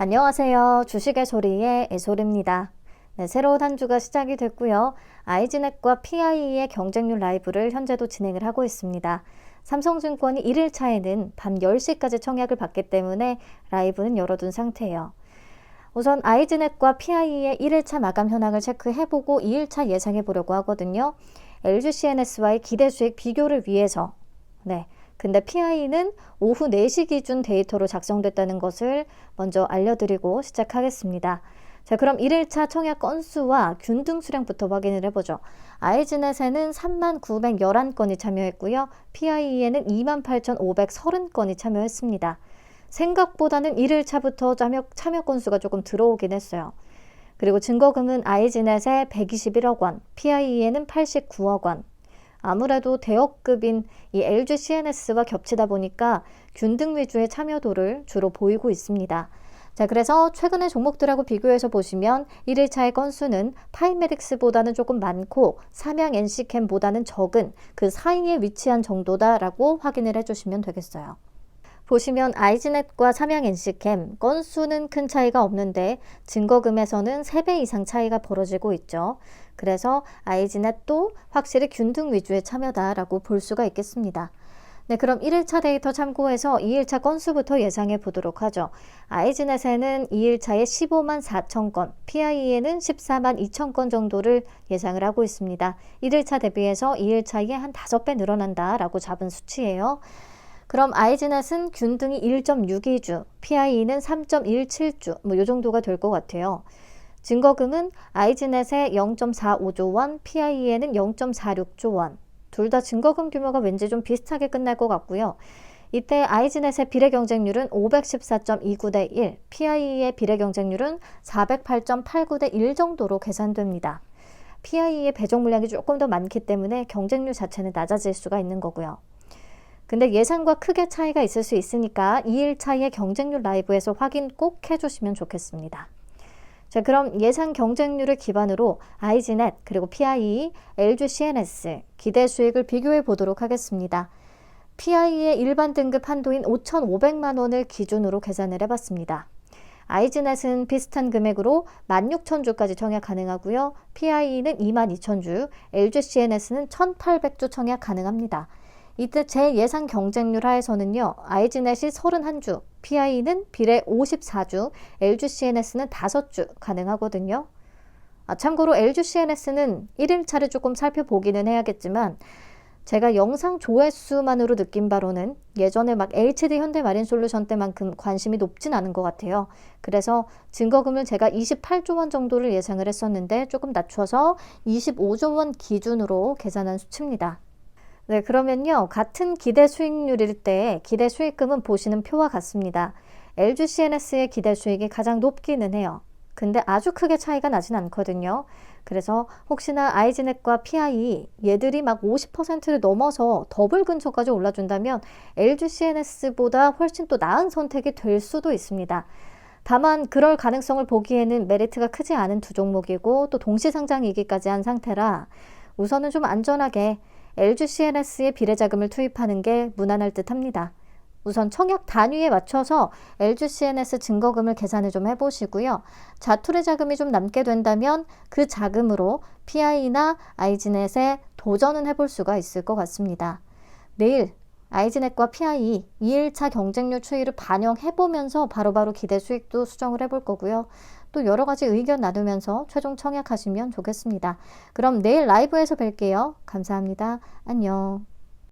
안녕하세요. 주식의 소리의 애소리입니다. 네, 새로운 한 주가 시작이 됐고요. 아이즈넷과 PI의 경쟁률 라이브를 현재도 진행을 하고 있습니다. 삼성증권이 1일차에는 밤 10시까지 청약을 받기 때문에 라이브는 열어둔 상태예요. 우선 아이즈넷과 PI의 1일차 마감 현황을 체크해보고 2일차 예상해보려고 하거든요. LGCNS와의 기대 수익 비교를 위해서 네, 근데 PI는 오후 4시 기준 데이터로 작성됐다는 것을 먼저 알려드리고 시작하겠습니다. 자, 그럼 1일차 청약 건수와 균등 수량부터 확인을 해보죠. 아이즈넷에는 3911건이 참여했고요. PI에는 28,530건이 참여했습니다. 생각보다는 1일차부터 참여, 참여 건수가 조금 들어오긴 했어요. 그리고 증거금은 아이즈넷에 121억 원, PI에는 89억 원, 아무래도 대역급인 이 LG CNS와 겹치다 보니까 균등 위주의 참여도를 주로 보이고 있습니다. 자, 그래서 최근의 종목들하고 비교해서 보시면 1일차의 건수는 파이메딕스보다는 조금 많고 삼양 NC캠보다는 적은 그 사이에 위치한 정도다라고 확인을 해주시면 되겠어요. 보시면 아이즈넷과 삼양 NC캠 건수는 큰 차이가 없는데 증거금에서는 3배 이상 차이가 벌어지고 있죠. 그래서 아이즈넷도 확실히 균등 위주의 참여다라고 볼 수가 있겠습니다. 네, 그럼 1일차 데이터 참고해서 2일차 건수부터 예상해 보도록 하죠. 아이즈넷에는 2일차에 15만 4천 건, PI에는 14만 2천 건 정도를 예상을 하고 있습니다. 1일차 대비해서 2일차에 한 5배 늘어난다라고 잡은 수치예요. 그럼 아이즈넷은 균 등이 1.62주, PI는 3.17주, 뭐 요 정도가 될 것 같아요. 증거금은 아이즈넷에 0.45조 원, PI에는 0.46조 원. 둘 다 증거금 규모가 왠지 좀 비슷하게 끝날 것 같고요. 이때 아이즈넷의 비례 경쟁률은 514.29 대 1, PI의 비례 경쟁률은 408.89 대 1 정도로 계산됩니다. PI의 배정 물량이 조금 더 많기 때문에 경쟁률 자체는 낮아질 수가 있는 거고요. 근데 예상과 크게 차이가 있을 수 있으니까 2일차의 경쟁률 라이브에서 확인 꼭 해주시면 좋겠습니다. 자, 그럼 예상 경쟁률을 기반으로 아이즈넷 그리고 PIE, LG CNS 기대 수익을 비교해 보도록 하겠습니다. PI의 일반 등급 한도인 5,500만 원을 기준으로 계산을 해봤습니다. 아이즈넷은 비슷한 금액으로 16,000주까지 청약 가능하고요. PIE는 22,000주, LG CNS는 1,800주 청약 가능합니다. 이때 제 예상 경쟁률 하에서는요, 아이즈넷이 31주, PI는 비례 54주, LGCNS는 5주 가능하거든요. 아, 참고로 LGCNS는 1일차를 조금 살펴보기는 해야겠지만, 제가 영상 조회수만으로 느낀 바로는 예전에 막 HD 현대 마린 솔루션 때만큼 관심이 높진 않은 것 같아요. 그래서 증거금을 제가 28조 원 정도를 예상을 했었는데 조금 낮춰서 25조 원 기준으로 계산한 수치입니다. 네, 그러면요. 같은 기대 수익률일 때 기대 수익금은 보시는 표와 같습니다. LG CNS의 기대 수익이 가장 높기는 해요. 근데 아주 크게 차이가 나진 않거든요. 그래서 혹시나 아이즈넷과 PI 얘들이 막 50%를 넘어서 더블 근처까지 올라준다면 LG CNS보다 훨씬 또 나은 선택이 될 수도 있습니다. 다만 그럴 가능성을 보기에는 메리트가 크지 않은 두 종목이고 또 동시 상장이기까지 한 상태라 우선은 좀 안전하게 LG CNS에 비례자금을 투입하는 게 무난할 듯 합니다. 우선 청약 단위에 맞춰서 LG CNS 증거금을 계산을 좀 해보시고요. 자투례 자금이 좀 남게 된다면 그 자금으로 PI나 아이즈넷에 도전은 해볼 수가 있을 것 같습니다. 내일 아이즈넷과 PI 2일차 경쟁률 추이를 반영해보면서 바로바로 기대 수익도 수정을 해볼 거고요. 또 여러 가지 의견 나누면서 최종 청약하시면 좋겠습니다. 그럼 내일 라이브에서 뵐게요. 감사합니다. 안녕.